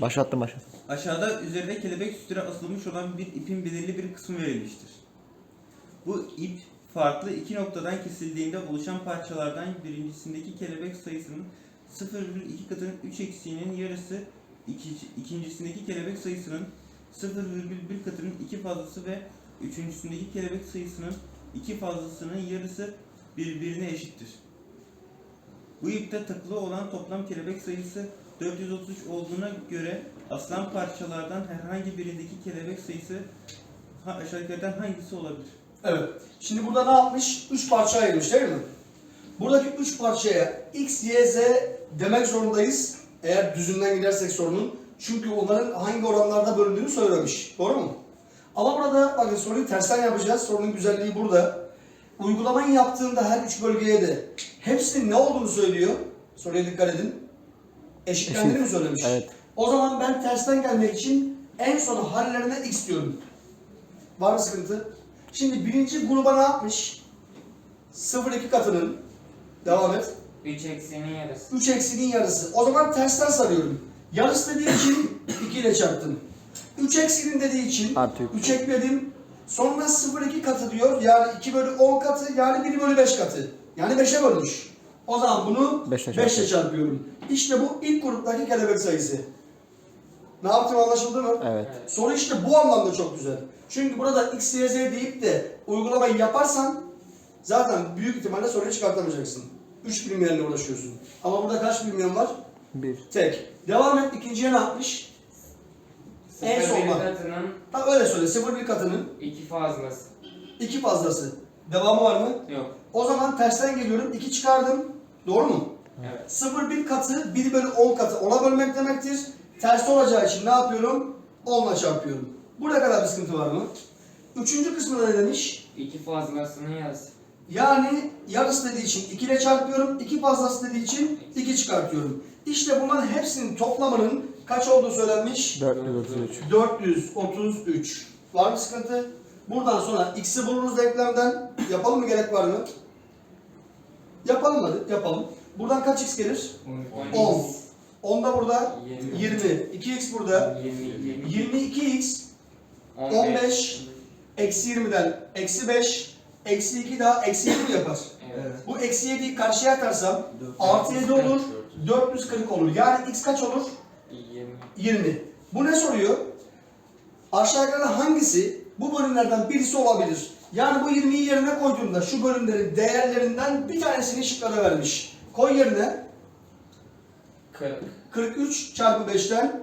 Başlattım başlattım. Aşağıda üzerinde kelebek sütüne asılmış olan bir ipin belirli bir kısmı verilmiştir. Bu ip farklı iki noktadan kesildiğinde oluşan parçalardan birincisindeki kelebek sayısının 0,2 katının 3 eksiğinin yarısı, ikinci- ikincisindeki kelebek sayısının 0,1 katının 2 fazlası ve üçüncüsündeki kelebek sayısının 2 fazlasının yarısı birbirine eşittir. Bu ipte takılı olan toplam kelebek sayısı 433 olduğuna göre aslan parçalardan herhangi birindeki kelebek sayısı ha- aşağıdakilerden hangisi olabilir? Evet. Şimdi burada ne yapmış? 3 parça ayırmış değil mi? Buradaki 3 parçaya x, y, z demek zorundayız. Eğer düzünden gidersek sorunun. Çünkü onların hangi oranlarda bölündüğünü söylemiş. Doğru mu? Ama burada bakın soruyu tersten yapacağız. Sorunun güzelliği burada. Uygulamayı yaptığında her üç bölgeye de hepsinin ne olduğunu söylüyor. Soruya dikkat edin. Eşitlendiğini mi söylemiş? Evet. O zaman ben tersten gelmek için en son hallerine x diyorum. Var mı sıkıntı? Şimdi birinci gruba ne yapmış? 0,2 katının devam et. 3 eksiğinin yarısı. 3 eksinin yarısı. O zaman tersten sarıyorum. Yarısı dediği için 2 ile çarptım. 3 eksinin dediği için Artı üç. 3 ekledim. Sonra 0,2 katı diyor. Yani 2 bölü 10 katı yani 1 bölü 5 katı. Yani 5'e bölmüş. O zaman bunu Beşle 5 ile çarpıyorum. İşte bu ilk gruptaki kelebek sayısı. Ne yaptım anlaşıldı mı? Evet. Soru işte bu anlamda çok güzel. Çünkü burada x, y, z deyip de uygulamayı yaparsan zaten büyük ihtimalle soruyu çıkartamayacaksın. 3 bilinmeyenle uğraşıyorsun. Ama burada kaç bilinmeyen var? Bir. Tek. Devam et ikinciye ne yapmış? En 0,1 sonda. katının Ha öyle söyle 0,1 katının 2 fazlası. 2 fazlası. Devamı var mı? Yok. O zaman tersten geliyorum 2 çıkardım. Doğru mu? Evet. 0,1 katı 1 bölü 10 katı ona bölmek demektir. Tersi olacağı için ne yapıyorum? 10 ile çarpıyorum. Burada kadar bir sıkıntı var mı? Üçüncü kısmında ne demiş? 2 fazlasının yarısı. Yani yarısı dediği için 2 ile çarpıyorum, 2 fazlası dediği için 2 çıkartıyorum. İşte bunların hepsinin toplamının kaç olduğu söylenmiş? 433. 433. Var mı sıkıntı? Buradan sonra x'i buluruz denklemden. Yapalım mı gerek var mı? Yapalım hadi, yapalım. Buradan kaç x gelir? 10. 10 da burada 20. 20. 2x burada. 22. 22x 15 eksi 20'den eksi 5 eksi 2 daha eksi 7 mi yapar? Evet. Bu eksi 7'yi karşıya atarsam artı 7 olur 440 olur. Yani x kaç olur? 20. 20. Bu ne soruyor? Aşağıdakilerden hangisi bu bölümlerden birisi olabilir? Yani bu 20'yi yerine koyduğumda şu bölümlerin değerlerinden bir tanesini şıklara vermiş. Koy yerine 40. 43 çarpı 5'ten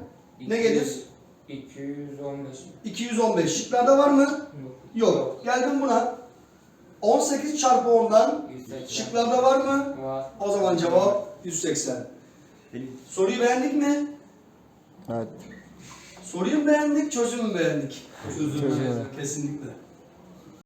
ne gelir? 215 mi? 215. Şıklarda var mı? Yok. Yok. Geldim buna. 18 çarpı 10'dan 180. şıklarda var mı? Var. O zaman cevap 180. Benim Soruyu beğendik mi? Evet. Soruyu beğendik, çözümü mü beğendik? Çözümü. Kesinlikle.